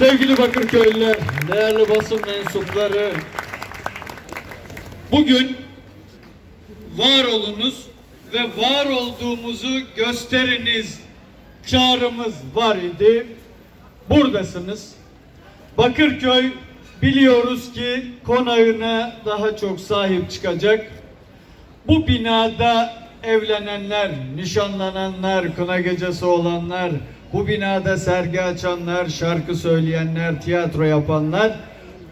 Sevgili Bakırköylüler, değerli basın mensupları, bugün var olunuz ve var olduğumuzu gösteriniz çağrımız var idi. Buradasınız. Bakırköy biliyoruz ki konağına daha çok sahip çıkacak. Bu binada evlenenler, nişanlananlar, kına gecesi olanlar, bu binada sergi açanlar, şarkı söyleyenler, tiyatro yapanlar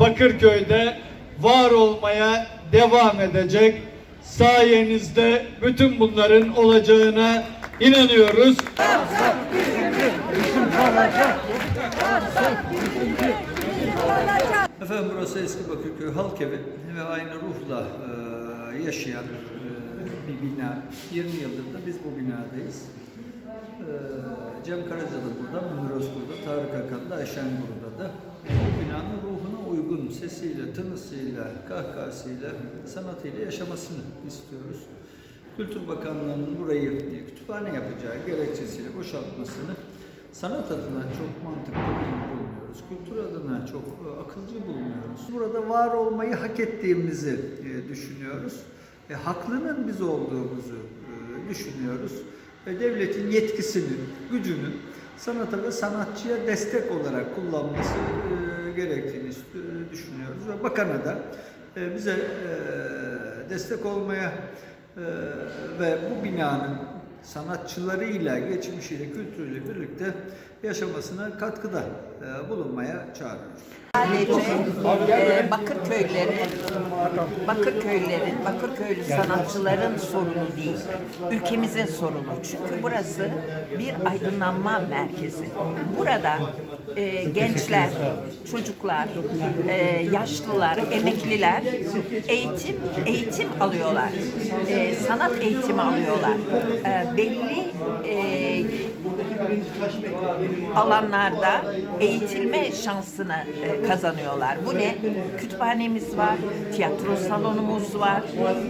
Bakırköy'de var olmaya devam edecek. Sayenizde bütün bunların olacağına inanıyoruz. Efendim burası eski Bakırköy Halk Evi ve aynı ruhla e, yaşayan e, bir bina. 20 yıldır da biz bu binadayız. E, Cem Karaca da burada, Münir Özkul da, Tarık Akan da, Ayşen burada da. Bu binanın ruhuna uygun sesiyle, tınısıyla, kahkahasıyla, sanatıyla yaşamasını istiyoruz. Kültür Bakanlığı'nın burayı kütüphane yapacağı gerekçesiyle boşaltmasını sanat adına çok mantıklı bulmuyoruz. Kültür adına çok e, akılcı bulmuyoruz. Burada var olmayı hak ettiğimizi e, düşünüyoruz. E, haklının biz olduğumuzu e, düşünüyoruz. Ve devletin yetkisini, gücünü sanata ve sanatçıya destek olarak kullanması e, gerektiğini e, düşünüyoruz. Ve bakana da e, bize destek olmaya ve bu binanın sanatçılarıyla, geçmişiyle, kültürüyle birlikte yaşamasına katkıda e, bulunmaya çağırıyoruz. Sadece e, Bakırköylerin, Bakırköylerin, Bakırköylü sanatçıların sorunu değil, ülkemizin sorunu. Çünkü burası bir aydınlanma merkezi. Burada e, gençler, çocuklar, e, yaşlılar, emekliler eğitim eğitim alıyorlar. E, sanat eğitimi alıyorlar. E, belli e, alanlarda eğitilme şansını e, kazanıyorlar. Bu ne? Kütüphanemiz var, tiyatro salonumuz var,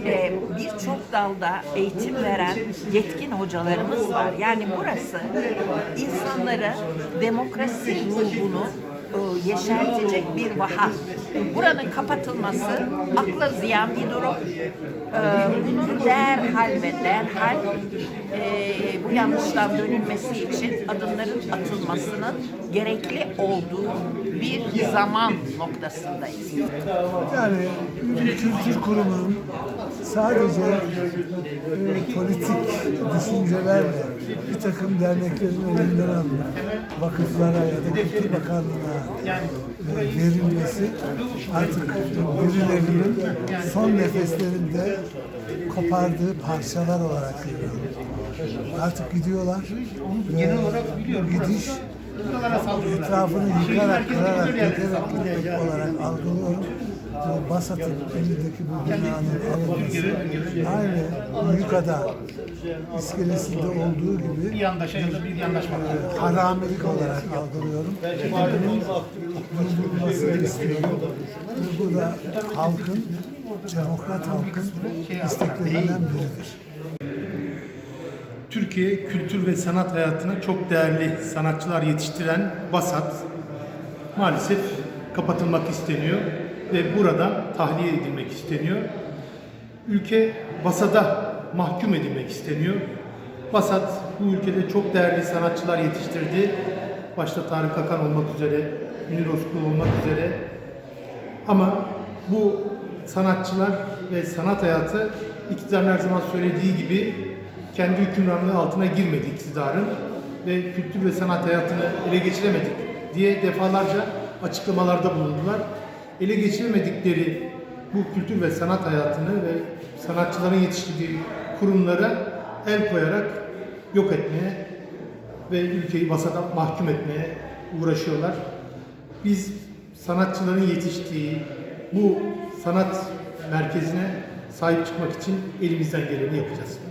e, birçok dalda eğitim veren yetkin hocalarımız var. Yani burası insanlara demokrasi ruhunu e, yeşertecek bir vaha. Buranın kapatılması akla ziyan bir durum. E, bunun derhal ve derhal e, bu yanlıştan dönülmesi için adımların atılmasının gerekli olduğu bir zaman noktasındayız. Yani kültür kurumunun sadece e, politik düşüncelerle bir takım derneklerin elinden alınıp vakıflara ya da Kültür Bakanlığı'na e, verilmesi artık birilerinin son nefeslerinde kopardığı parçalar olarak görüyorum. Artık gidiyorlar ve gidiş etrafını yıkarak, kırarak, gitmek olarak algılıyorum. Bu Basat'ın elindeki bu binanın alınması aynı Yuka'da iskelesinde olduğu gibi Bir yandaşa bir yandaş var. e, haramilik olarak algılıyorum. Bunun durdurulmasını istiyorum. Bu da halkın, demokrat halkın isteklerinden biridir. Türkiye kültür ve sanat hayatına çok değerli sanatçılar yetiştiren Basat maalesef kapatılmak isteniyor ve burada tahliye edilmek isteniyor. Ülke Basat'a mahkum edilmek isteniyor. Basat bu ülkede çok değerli sanatçılar yetiştirdi. Başta Tarık Akan olmak üzere, Münir Özkul olmak üzere. Ama bu sanatçılar ve sanat hayatı iktidarın her zaman söylediği gibi kendi hükümranlığı altına girmedi iktidarın ve kültür ve sanat hayatını ele geçiremedik diye defalarca açıklamalarda bulundular. Ele geçiremedikleri bu kültür ve sanat hayatını ve sanatçıların yetiştirdiği kurumlara el koyarak yok etmeye ve ülkeyi vasata mahkum etmeye uğraşıyorlar. Biz sanatçıların yetiştiği bu sanat merkezine sahip çıkmak için elimizden geleni yapacağız.